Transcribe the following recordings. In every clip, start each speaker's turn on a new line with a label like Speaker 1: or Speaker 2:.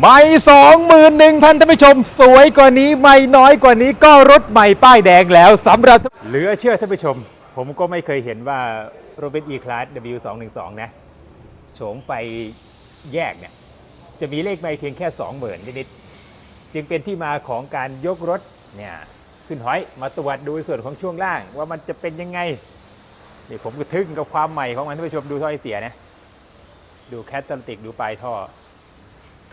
Speaker 1: ไม่สองหมื่นหนึ่งพันท่านผู้ชม สวยกว่านี้ไม่น้อยกว่านี้ก็รถใหม่ป้ายแดงแล้วสำหรับเหลือเชื่อท่านผู้ชม ผมก็ไม่เคยเห็นว่า r o b i n E Class W212 นะโฉมไฟแยกเนี่ยจะมีเลขไม่เพียงแค่ 20,000นิดๆจึงเป็นที่มาของการยกรถเนี่ยขึ้นหอยมาตรวจดูส่วนของช่วงล่าง ว่ามันจะเป็นยังไงนี่ผมก็ทึ่งกับความใหม่ของมันท่านผู้ชมดูท่อไอเสียนะดูแคตตาลิติกดูปลายท่อ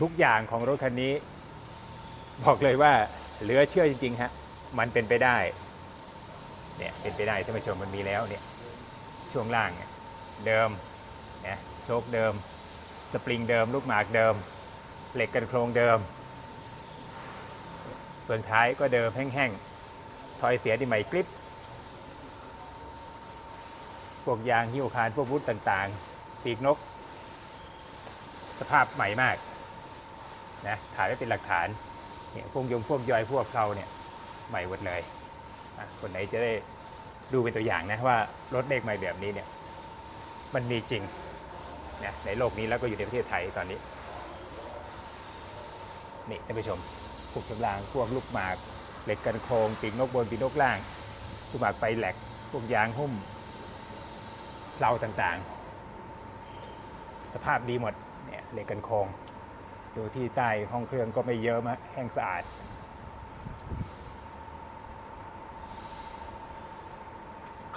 Speaker 1: ทุกอย่างของรถคันนี้ บอกเลยว่าเหลือเชื่อจริงๆฮะมันเป็นไปได้เนี่ยเป็นไปได้ท่านผู้ชมมันมีแล้วเนี่ยช่วงล่างเนี่ยเดิมนะโชคเดิม สปริงเดิม ลูกหมากเดิม เหล็กกันโครงเดิม ส่วนท้ายก็เดิมแห้งๆถอยเสียที่ใหม่กริปพวกยางหิ้วคานพวกวุธต่างๆ ปีกนก สภาพใหม่มาก นะถ่ายไว้เป็นหลักฐานเนี่ยพวกยงพวกยอยพวกเขาเนี่ยใหม่หมดเลยคนไหนจะได้ดูเป็นตัวอย่างนะว่ารถเลขใหม่แบบนี้เนี่ยมันมีจริงนะในโลกนี้แล้วก็อยู่ในประเทศไทยตอนนี้นี่ท่านผู้ชมพวกชำรางพวกลูกหมากเหล็กกันโครงปีกนกบนปีกนกล่างลูกหมากไปแหลกพวกยางหุ้มเพลาต่างๆ สภาพดีหมดเนี่ยเหล็กกันโครง ดูที่ใต้ห้องเครื่องก็ไม่เยอะมะแห้งสะอาด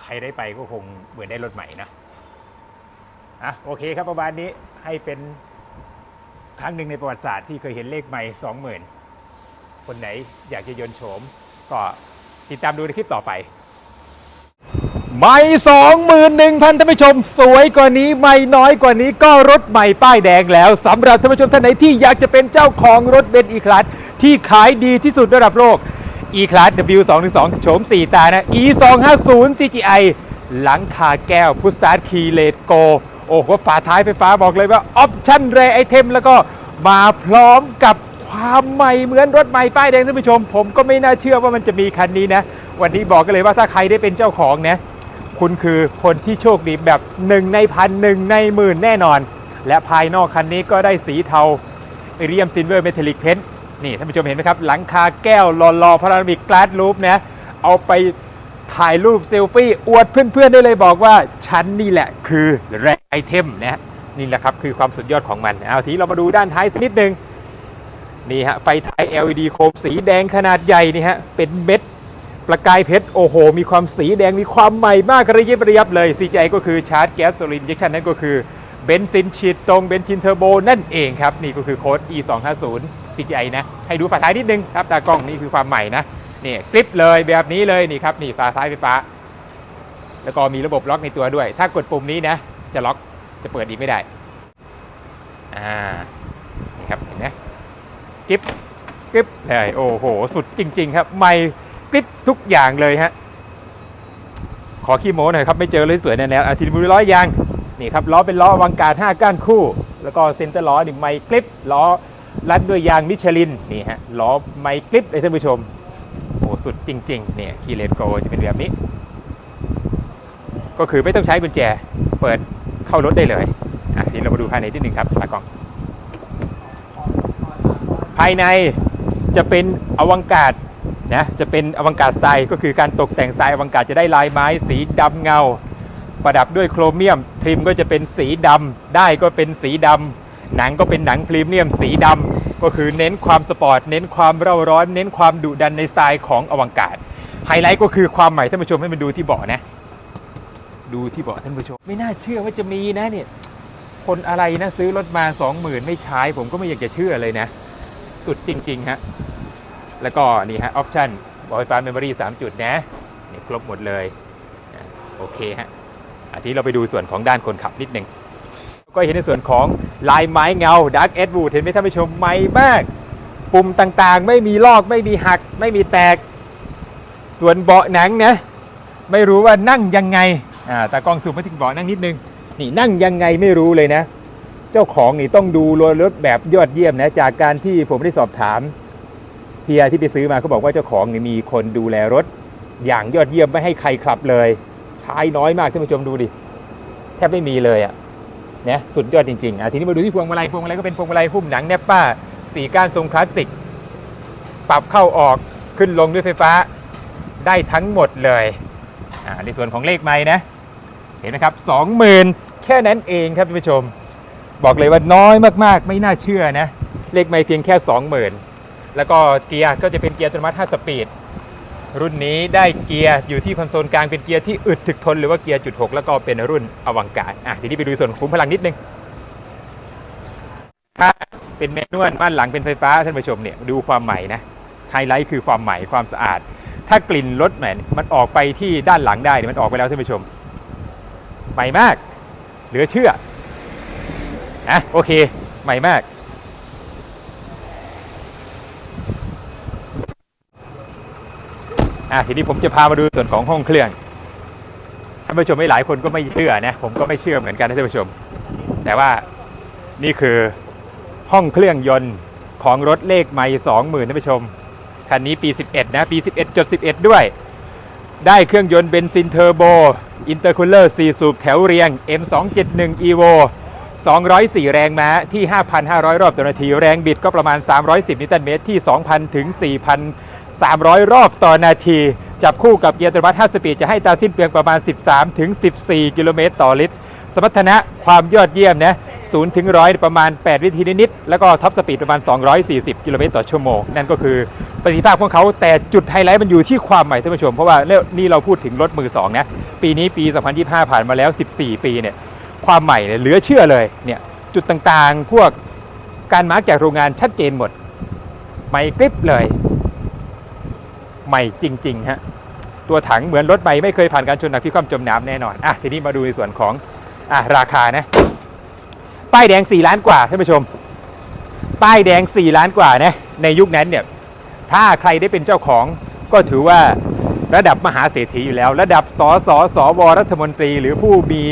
Speaker 1: ใครได้ไปก็คงเหมือนได้รถใหม่นะอะโอเคครับประมาณนี้ให้เป็นครั้งหนึ่งในประวัติศาสตร์ที่เคยเห็นเลขใหม่สองหมื่นคนไหนอยากจะยนโฉมก็ติดตามดูในคลิปต่อไป ไม่สองหมื่นหนึ่งพันท่านผู้ชม สวยกว่านี้ไม่น้อยกว่านี้ก็รถใหม่ป้ายแดงแล้วสำหรับท่านผู้ชมท่านไหนที่อยากจะเป็นเจ้าของรถเบนซ์อีคลัสที่ขายดีที่สุดระดับโลก e class W212 โฉม 4 ตานะ e 2 5 0 GGI หลังคาแก้วพุสตาร์คีเลตโกโอ้โหฝาท้ายไฟฟ้าบอกเลยว่าออปชั่นเรไอเทมแล้วก็มาพร้อมกับความใหม่เหมือนรถใหม่ป้ายแดงท่านผู้ชม ผมก็ไม่น่าเชื่อว่ามันจะมีคันนี้นะ วันนี้บอกกันเลยว่าถ้าใครได้เป็นเจ้าของนะ คุณคือคนที่โชคดีแบบหนึ่งในพันหนึ่งในหมื่นแน่นอน และภายนอกคันนี้ก็ได้สีเทาเรียมซินเวอร์เมทัลลิกเพนนี่ท่านผู้ชมเห็นไหมครับ หลังคาแก้วหล่อๆพารามิกกลาสลูปนะเอาไปถ่ายรูปเซลฟี่อวดเพื่อนๆได้เลยบอกว่า ฉันนี่แหละคือแรไอเทมนะนี่แหละครับคือความสุดยอดของมัน เอาทีเรามาดูด้านท้ายสักนิดนึงนี่ฮะไฟท้าย LED โคมสีแดงขนาดใหญ่นี่ฮะเป็นเม็ด ประกายเพชรโอ้โห มีความสีแดงมีความใหม่มากระยิบระยับเลย CGI ก็คือชาร์จแก๊สโซลินเจคชันนั่นก็คือเบนซินฉีดตรงเบนซินเทอร์โบนั่นเองครับ นี่ก็คือโค้ด E 2 5 0 CGI นะ ให้ดูฝาท้ายนิดนึงครับตากล้องนี่คือความใหม่นะนี่คลิปเลยแบบนี้เลยนี่ครับนี่ฝาท้ายไฟฟ้า แล้วก็มีระบบล็อกในตัวด้วย ถ้ากดปุ่มนี้นะ จะล็อกจะเปิดอีกไม่ได้อ่านี่ครับเห็นไหมกิ๊บกิ๊บเลยโอ้โห สุดจริง ๆ ครับใหม่ กริปทุกอย่างเลยฮะ ขอขี้โม้หน่อยครับ ไม่เจอเลยสวยแน่แล้วอาทิตย์มือร้อยยาง นี่ครับล้อเป็นล้ออวังการ5ก้านคู่ แล้วก็เซนเตอร์ล้อนี่ไมคลิปล้อรัดด้วยยางมิชลินนี่ฮะล้อไมคลิปเลยท่านผู้ชมโอ้สุดจริง ๆ เนี่ยคีเลนโกจะเป็นแบบนี้ ก็คือไม่ต้องใช้กุญแจเปิดเข้ารถได้เลยอะเดี๋ยวเรามาดูภายในนิดนึงครับตากล้อง ภายในจะเป็นอวังการ นะจะเป็นอวังการสไตล์ก็คือการตกแต่งสไตล์อวังการจะได้ลายไม้สีดำเงา ประดับด้วยโครเมียม ทริมก็จะเป็นสีดำได้ก็เป็นสีดำหนังก็เป็นหนังพรีเมียม สีดำก็คือเน้นความสปอร์ตเน้นความเร่าร้อน เน้นความดุดันในสไตล์ของอวังการไฮไลท์ก็คือความใหม่ท่านผู้ชมให้มาดูที่เบาะนะ ดูที่เบาะท่านผู้ชม ไม่น่าเชื่อว่าจะมีนะเนี่ยคนอะไรนะซื้อรถมา20,000ไม่ใช้ผมก็ไม่อยากจะเชื่อเลยนะ สุดจริง ๆ ฮะ แล้วก็นี่ฮะออปชั่นบอไฟฟ้าเมมโมรี่3จุดนะนี่ครบหมดเลยโอเคฮะอาทีเราไปดูส่วนของด้านคนขับนิดหนึ่งก็เห็นในส่วนของลายไม้เงาดักเอ็ดวูดเห็นไหมท่านผู้ชมใหม่มาก ปุ่มต่างๆ ไม่มีลอกไม่มีหัก ไม่มีแตก ส่วนเบาะหนังนะไม่รู้ว่านั่งยังไงอ่าตากล้องซูมมาถึงเบาะนั่งนิดนึงนี่นั่งยังไงไม่รู้เลยนะ เจ้าของนี่ต้องดูรถแบบยอดเยี่ยมนะจากการที่ผมได้สอบถาม เฮียที่ไปซื้อมาเขาบอกว่าเจ้าของนี่มีคนดูแลรถ อย่างยอดเยี่ยมไม่ให้ใครขับเลยใช้น้อยมากท่านผู้ชมดูดิแทบไม่มีเลยอะเนี่ยสุดยอดจริงๆอะทีนี้มาดูที่พวงมาลัยพวงมาลัยก็เป็นพวงมาลัยหุ้มหนังแนปป้าสีก้านทรงคลาสสิก ปรับเข้าออกขึ้นลงด้วยไฟฟ้าได้ทั้งหมดเลยอ่าในส่วนของเลขไม้นะ เห็นไหมครับ20,000แค่นั้นเองครับท่านผู้ชม บอกเลยว่าน้อยมากๆ ไม่น่าเชื่อนะ เลขไม้เพียงแค่20,000 แล้วก็เกียร์ก็จะเป็นเกียร์อัตโนมัติ 5 สปีด รุ่นนี้ได้เกียร์อยู่ที่คอนโซลกลางเป็นเกียร์ที่อึดถึกทนหรือว่าเกียร์จุด6แล้วก็เป็นรุ่นอวังการอะทีนี้ไปดูส่วนขุมพลังนิดนึงถ้าเป็นแมนนวลบ้านหลังเป็นไฟฟ้าท่านผู้ชมเนี่ยดูความใหม่นะไฮไลท์คือความใหม่ความสะอาด ถ้ากลิ่นรถแหมมันออกไปที่ด้านหลังได้เนี่ยมันออกไปแล้วท่านผู้ชมใหม่มาก เหลือเชื่ออะโอเค ใหม่มาก อะทีนี้ผมจะพามาดูส่วนของห้องเครื่องท่านผู้ชมไม่หลายคนก็ไม่เชื่อนะผมก็ไม่เชื่อเหมือนกันนะท่านผู้ชม แต่ว่านี่คือห้องเครื่องยนต์ของรถเลขไม่สองหมื่นท่านผู้ชมคันนี้ปี 11 นะปี 11.11 ด้วย ได้เครื่องยนต์เบนซินเทอร์โบ อินเตอร์คูลเลอร์ 4 สูบแถวเรียง M271 EVO 204 แรงม้าที่ 5,500 รอบต่อนาที แรงบิดก็ประมาณ 310 นิวตันเมตรที่ 2,000 ถึง 300 รอบต่อนาที จับคู่กับเกียร์อัตโนมัติ5สปีดจะให้ตาสิ้นเปลืองประมาณ 13ถึง14 กิโลเมตรต่อลิตร สมรรถนะความยอดเยี่ยมนะ0ถึง100 ประมาณ 8 วินาทีนิดๆแล้วก็ท็อปสปีดประมาณ 240 กิโลเมตรต่อชั่วโมง นั่นก็คือประสิทธิภาพของเขาแต่จุดไฮไลท์มันอยู่ที่ความใหม่ท่านผู้ชม เพราะว่านี่เราพูดถึงรถมือสองนะปีนี้ปี 2025 ผ่านมาแล้ว 14 ปีเนี่ยความใหม่เนี่ยเหลือเชื่อเลยเนี่ยจุดต่างๆ พวกการมาร์กจากโรงงานชัดเจนหมดใหม่กริบเลย ใหม่จริงๆฮะตัวถังเหมือนรถใหม่ไม่เคยผ่านการชนหนักพิความจมน้ำแน่นอนอะทีนี้มาดูในส่วนของอะราคานะป้ายแดง 4 ล้านกว่าท่านผู้ชม ป้ายแดง 4 ล้านกว่านะในยุคนั้นเนี่ยถ้าใครได้เป็นเจ้าของก็ถือว่าระดับมหาเศรษฐีอยู่แล้ว ระดับสสสวรัฐมนตรี หรือผู้มี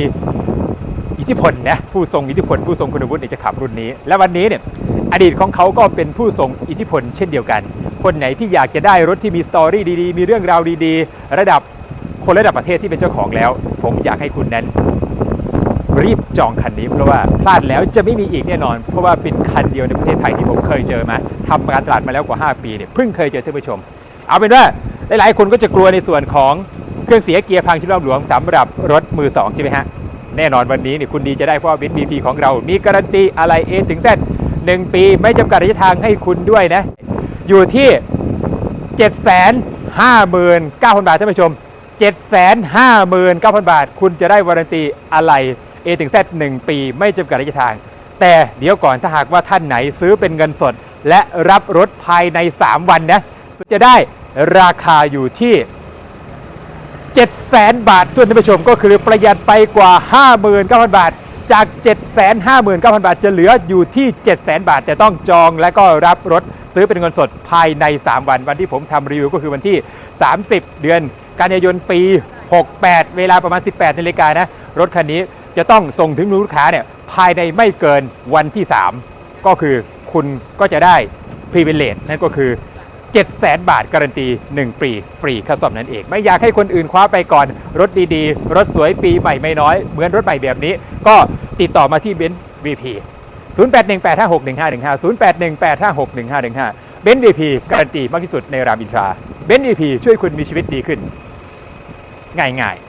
Speaker 1: อิทธิพลนะผู้ทรงอิทธิพลผู้ทรงคุณวุฒิจะขับรุ่นนี้ และวันนี้เนี่ยอดีตของเขาก็เป็นผู้ทรงอิทธิพลเช่นเดียวกัน คนไหนที่อยากจะได้รถที่มีสตอรี่ดีๆ มีเรื่องราวดีๆ ระดับคนระดับประเทศที่เป็นเจ้าของแล้ว ผมอยากให้คุณนั้น รีบจองคันนี้ เพราะว่าพลาดแล้วจะไม่มีอีกแน่นอน เพราะว่าเป็นคันเดียวในประเทศไทยที่ผมเคยเจอมาทำการตลาดมาแล้วกว่า 5 ปีเนี่ยเพิ่งเคยเจอท่านผู้ชม เอาเป็นว่าหลายๆคนก็จะกลัวในส่วนของเครื่องเสียเกียร์พังที่รอบหลวงสำหรับรถมือ2ใช่ไหมฮะแน่นอนวันนี้เนี่ยคุณดีจะได้เพราะวินบีพีของเรา มีการันตีอะไร A ถึง Z 1ปีไม่จำกัดระยะทางให้คุณด้วยนะ อยู่ที่ 759,000 บาทท่านผู้ชม 759,000 บาท คุณจะได้วารันตีอะไร A ถึง Z 1 ปี ไม่จำกัดระยะทาง แต่เดี๋ยวก่อนถ้าหากว่าท่านไหนซื้อเป็นเงินสด และรับรถภายใน 3 วันนะจะได้ราคาอยู่ที่ 700,000 บาทท่านผู้ชมก็คือประหยัดไปกว่า 59,000 บาท จาก 759,000 บาทจะเหลืออยู่ที่ 700,000 บาท แต่ต้องจองและก็รับรถซื้อเป็นเงินสดภายใน 3 วัน วันที่ผมทำรีวิวก็คือวันที่ 30 เดือนกันยายนปี 68 เวลาประมาณ 18นาฬิกานะ รถคันนี้จะต้องส่งถึงลูกค้าเนี่ยภายในไม่เกินวันที่ 3 ก็คือคุณก็จะได้พรีเวลเลตนั่นก็คือ 700,000 บาท การันตี 1 ปีฟรีคัสซอมนั่นเอง ไม่อยากให้คนอื่นคว้าไปก่อน รถดีๆ รถสวยปีใหม่ไม่น้อย เหมือนรถใหม่แบบนี้ ก็ติดต่อมาที่เบนซ์วีพี0818561515 0818561515 เบนซ์วีพีการันตีมากที่สุดในรามอินทรา เบนซ์วีพีช่วยคุณมีชีวิตดีขึ้น ง่ายๆ